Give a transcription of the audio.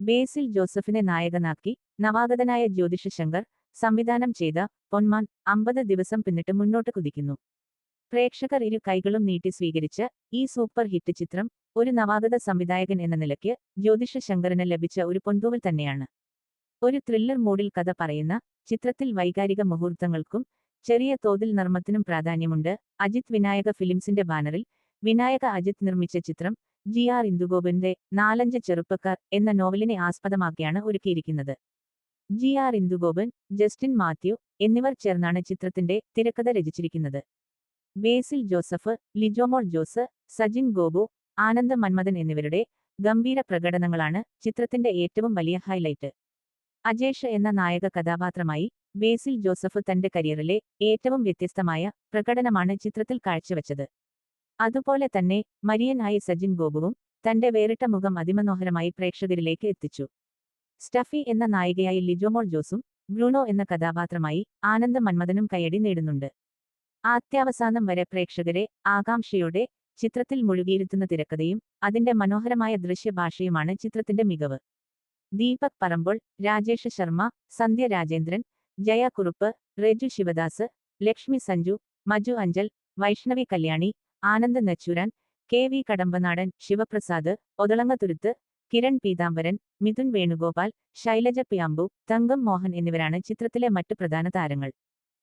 ബേസിൽ ജോസഫിനെ നായകനാക്കി നവാഗതനായ ജ്യോതിഷ ശങ്കർ സംവിധാനം ചെയ്ത പൊന്മാൻ അമ്പത് ദിവസം പിന്നിട്ട് മുന്നോട്ട് കുതിക്കുന്നു. പ്രേക്ഷകർ ഇരു കൈകളും നീട്ടി സ്വീകരിച്ച ഈ സൂപ്പർ ഹിറ്റ് ചിത്രം ഒരു നവാഗത സംവിധായകൻ എന്ന നിലയ്ക്ക് ജ്യോതിഷ ശങ്കറിന് ലഭിച്ച ഒരു പൊൻതൂവൽ തന്നെയാണ്. ഒരു ത്രില്ലർ മൂഡിൽ കഥ പറയുന്ന ചിത്രത്തിൽ വൈകാരിക മുഹൂർത്തങ്ങൾക്കും ചെറിയ തോതിൽ നർമ്മത്തിനും പ്രാധാന്യമുണ്ട്. അജിത് വിനായക ഫിലിംസിന്റെ ബാനറിൽ വിനായക അജിത് നിർമ്മിച്ച ചിത്രം ജി ആർ ഇന്ദുഗോപന്റെ നാലഞ്ച് ചെറുപ്പക്കാർ എന്ന നോവലിനെ ആസ്പദമാക്കിയാണ് ഒരുക്കിയിരിക്കുന്നത്. ജി ആർ ഇന്ദുഗോപൻ ജസ്റ്റിൻ മാത്യു എന്നിവർ ചേർന്നാണ് ചിത്രത്തിന്റെ തിരക്കഥ രചിച്ചിരിക്കുന്നത്. ബേസിൽ ജോസഫ് ലിജോമോൾ ജോസ് സജിൻ ഗോബു ആനന്ദ മന്മഥൻ എന്നിവരുടെ ഗംഭീര പ്രകടനങ്ങളാണ് ചിത്രത്തിന്റെ ഏറ്റവും വലിയ ഹൈലൈറ്റ്. അജേഷ് എന്ന നായക കഥാപാത്രമായി ബേസിൽ ജോസഫ് തന്റെ കരിയറിലെ ഏറ്റവും വ്യത്യസ്തമായ പ്രകടനമാണ് ചിത്രത്തിൽ കാഴ്ചവെച്ചത്. അതുപോലെ തന്നെ മരിയനായി സജിൻ ഗോപുവും തന്റെ വേറിട്ട മുഖം അതിമനോഹരമായി പ്രേക്ഷകരിലേക്ക് എത്തിച്ചു. സ്റ്റഫി എന്ന നായികയായി ലിജോമോൾ ജോസും ബ്രൂണോ എന്ന കഥാപാത്രമായി ആനന്ദ മന്മഥനും കയ്യടി നേടുന്നുണ്ട്. ആത്യാവസാനം വരെ പ്രേക്ഷകരെ ആകാംക്ഷയോടെ ചിത്രത്തിൽ മുഴുകിയിരുത്തുന്ന തിരക്കഥയും അതിന്റെ മനോഹരമായ ദൃശ്യഭാഷയുമാണ് ചിത്രത്തിന്റെ മികവ്. ദീപക് പറമ്പോൾ രാജേഷ് ശർമ്മ സന്ധ്യ രാജേന്ദ്രൻ ജയ കുറുപ്പ് റെജു ശിവദാസ് ലക്ഷ്മി സഞ്ജു മജു അഞ്ചൽ വൈഷ്ണവി കല്യാണി ആനന്ദ് നച്ചുരൻ കെ വി കടമ്പനാടൻ ശിവപ്രസാദ് ഒതളങ്ങതുരുത്ത് കിരൺ പീതാംബരൻ മിഥുൻ വേണുഗോപാൽ ശൈലജ പിയാമ്പു തങ്കം മോഹൻ എന്നിവരാണ് ചിത്രത്തിലെ മറ്റ് പ്രധാന താരങ്ങൾ.